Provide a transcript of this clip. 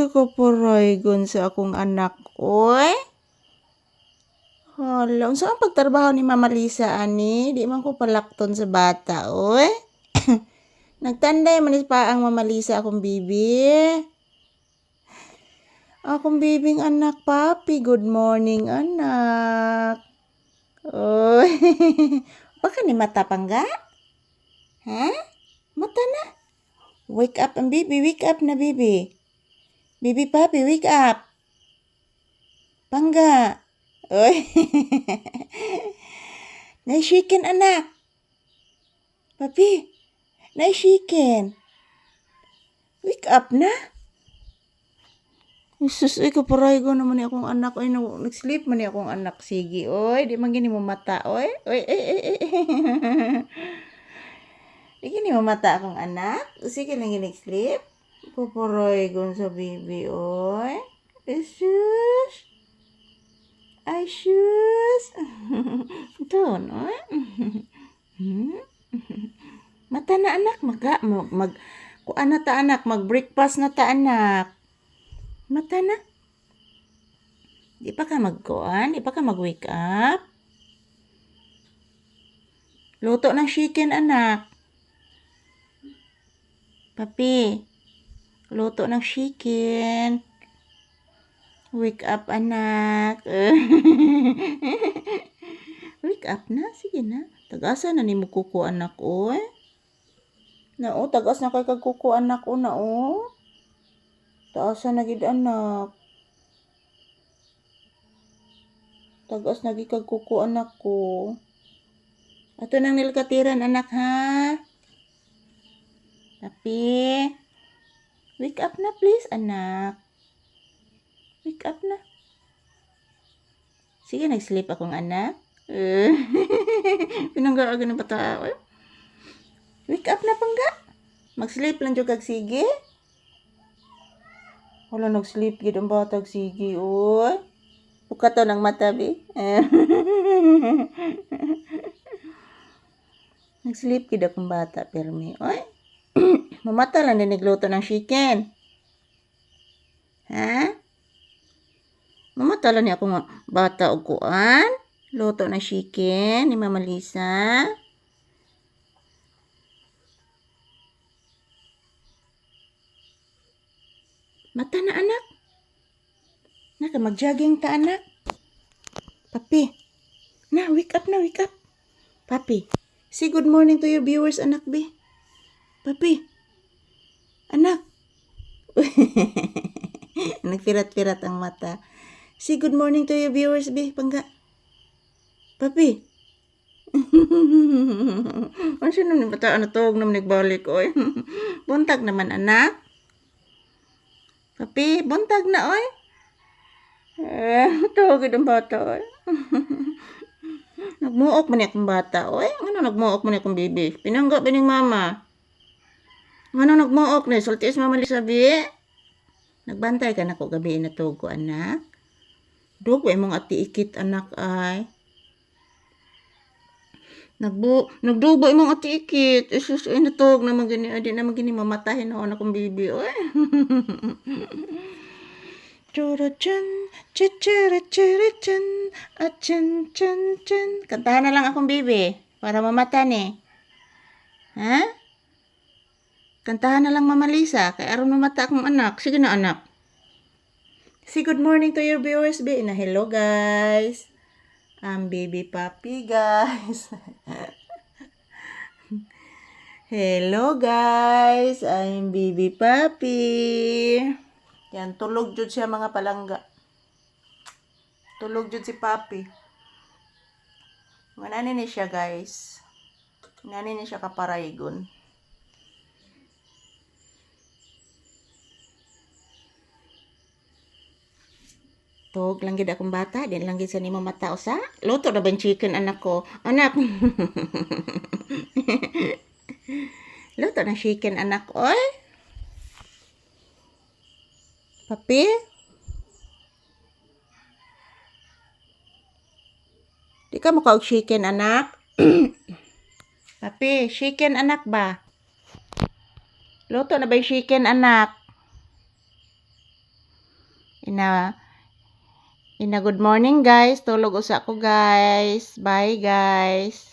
Uy, kaparaygon sa akong anak, oy. Hala, unsa ang pagtrabaho ni Mama Lisa ani? Di man ko palakton sa bata, oy. Nagtanday man pa ang Mama Lisa akong bibi. Akong bibing anak, papi. Good morning, anak. Oy. Baka ni mata pangga? Ha? Mata na? Wake up ang bibi, wake up na bibi. Bibi papi, wake up. Pangga. Oy. Naishikin anak. Papi. Naishikin. Wake up na. Jesus, ay kaparay ko naman ni akong anak. Ay, nag-sleep man ni akong anak. Sige, oy. Di man gini mo mata, oy. Oy, ay, ay, ay. Di gini mo mata akong anak. Sige lang gini sleep. Kaparay ko sa baby, oy. Jesus. Ay, sus. Ito, no? Hmm? Mata na anak, mag, mag, kuan na ta anak, mag breakfast na ta anak. Mata na. Di pa ka magkuan, di pa ka mag-wake up. Luto ng chicken anak. Papi, luto ng chicken. Wake up anak. Wake up na, sige na. Tagasa na ni mo kuko anak o. Na o, tagas na kay kag kuko anak o na o. Taasa na gid anak. Tagas na gid kag kuko anak ko. Ato nang nilkatiran anak ha. Tapi, wake up na please anak. Wake up na. Sige, nag-sleep akong anak. Eh, Pinangga ng bata. eh. Wake up na pangga. Mag-sleep lang jud kag sige. Wala nag-sleep gid ang bata sige oy. Buka to ng mata bi. Nag-sleep gid akong bata permi. Oy. Mamata lang din nagluto ng chicken. Ha? Mamata lang ni akong bata og kuan. Luto ng chicken ni Mama Lisa. Mata na anak. Naka mag-jogging ta anak. Papi. Na, wake up na, wake up. Papi. Say good morning to your viewers, anak B. Papi. Anak. Nagpirat-pirat ang mata. Say good morning to your viewers, B. Pangga. Papi. Ano siya naman bata ano tawag naman nagbalik oy. Buntag naman anak. Papi, buntag na oy. Eh, tawag ang bata oy. nagmuok man akong bata oy. Ano nagmuok man akong bibi? Pinangga ba mama? Ano nagmuok ni? Sulti is mama sabi. Nagbantay ka na ko gabi na ko anak. Dog, way mong ati ikit anak ay. Nagbu, nagdubo imong ati ikit. Isus, ay natog naman gini. Adi naman gini mamatahin ako na kong bibi. Oy. Chura chan, chichira chira chan, achan chan chan. Kantahan na lang akong bibi. Para mamata ni. Ha? Kantahan na lang Mama Lisa. Kaya aron mamata akong anak. Sige na anak. Say good morning to your viewers, be. Na hello guys. I'm baby puppy, guys. hello guys. I'm baby puppy. Yan, tulog jud siya mga palangga. Tulog jud si papi. Manani ni siya guys. Nani ni siya kaparaygon. Tog lang gid akong bata, din lang gid sa nimo mata usa. Luto na ba chicken anak ko? Anak. Luto na chicken anak oy. Papi? Di ka mo kaog chicken anak? Papi, chicken anak ba? Luto na ba yung chicken anak? Ina Ina good morning guys. Tulog usa ko guys. Bye guys.